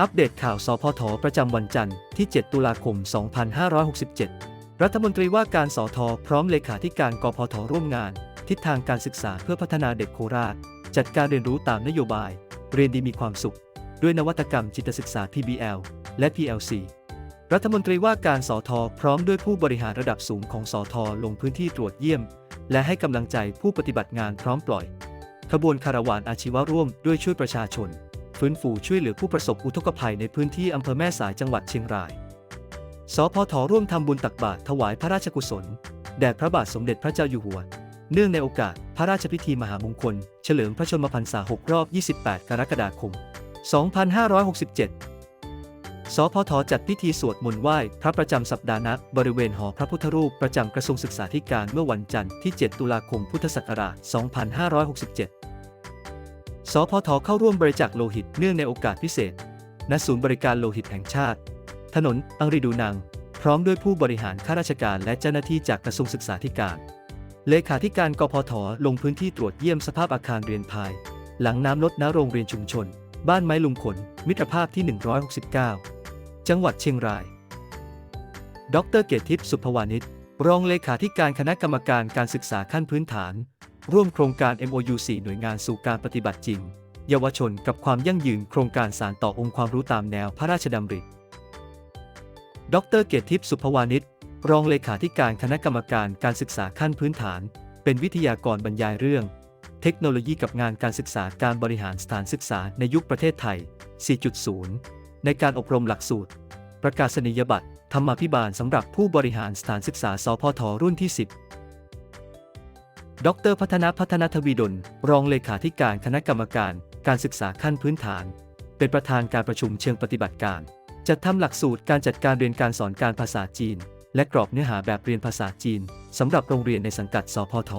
อัปเดตข่าวสพทประจำวันจันทร์ที่ 7 ตุลาคม 2567 รัฐมนตรีว่าการสทพร้อมเลขาธิการกพทร่วมงาน ทิศทางการศึกษาเพื่อพัฒนาเด็กโคราช จัดการเรียนรู้ตามนโยบาย เรียนดีมีความสุข ด้วยนวัตกรรมจิตศึกษา PBL และ PLC รัฐมนตรีว่าการสทพร้อมด้วยผู้บริหารระดับสูงของสทลงพื้นที่ตรวจเยี่ยม และให้กำลังใจผู้ปฏิบัติงานพร้อมปล่อย ขบวนคาราวานอาชีวะร่วมด้วยช่วยประชาชน ฟื้นฟูช่วยเหลือผู้ประสบอุทกภัยในพื้นที่อำเภอแม่สายจังหวัดเชียงราย สพทร่วมทำบุญตักบาตรถวายพระราชกุศล แด่พระบาทสมเด็จพระเจ้าอยู่หัว เนื่องในโอกาสพระราชพิธีมหามงคล เฉลิมพระชนมพรรษา 6 รอบ 28 กรกฎาคม 2567สพทจัดพิธีสวดมนต์ไหว้พระประจำสัปดาห์นักบริเวณหอพระพุทธรูปประจำกระทรวงศึกษาธิการเมื่อวันจันทร์ที่ 7 ตุลาคมพุทธศักราช 2567 สพทเข้าร่วมบริจาคโลหิตเนื่องในโอกาสพิเศษ ณ ศูนย์บริการโลหิตแห่งชาติ ถนน อังรีดูนัง พร้อมด้วยผู้บริหารข้าราชการและเจ้าหน้าที่จากกระทรวงศึกษาธิการ เลขาธิการกพทลงพื้นที่ตรวจเยี่ยมสภาพอาคารเรียนภาย หลังน้ำลดณโรงเรียนชุมชน บ้านไม้ลุงขน มิตรภาพที่ 169 จังหวัดเชียงราย ดร เกยรติทิพย์สุภวานิชรองเลขาธิการคณะกรรมการการศึกษาขั้นพื้นฐาน ร่วมโครงการ MOU 4 หน่วยงานสู่การปฏิบัติจริง เยาวชนกับความยั่งยืนโครงการสารต่อองค์ความรู้ตามแนวพระราชดำริ ดรเกียรติทิพย์สุภวานิชรองเลขาธิการคณะกรรมการการศึกษาขั้นพื้นฐาน เป็นวิทยากรบรรยายเรื่อง เทคโนโลยีกับงานการศึกษาการบริหารสถานศึกษาในยุคประเทศไทย 4.0 ในการอบรมหลักสูตร ประกาศนียบัตรธรรมาภิบาลสำหรับผู้บริหารสถานศึกษาสพทรุ่นที่ 10 ดร พัฒนาพัฒนาทวีดล รองเลขาธิการคณะกรรมการ การศึกษาขั้นพื้นฐาน เป็นประธานการประชุมเชิงปฏิบัติการ จัดทำหลักสูตรการจัดการเรียนการสอนการภาษาจีน และกรอบเนื้อหาแบบเรียนภาษาจีนสำหรับโรงเรียนในสังกัดสพท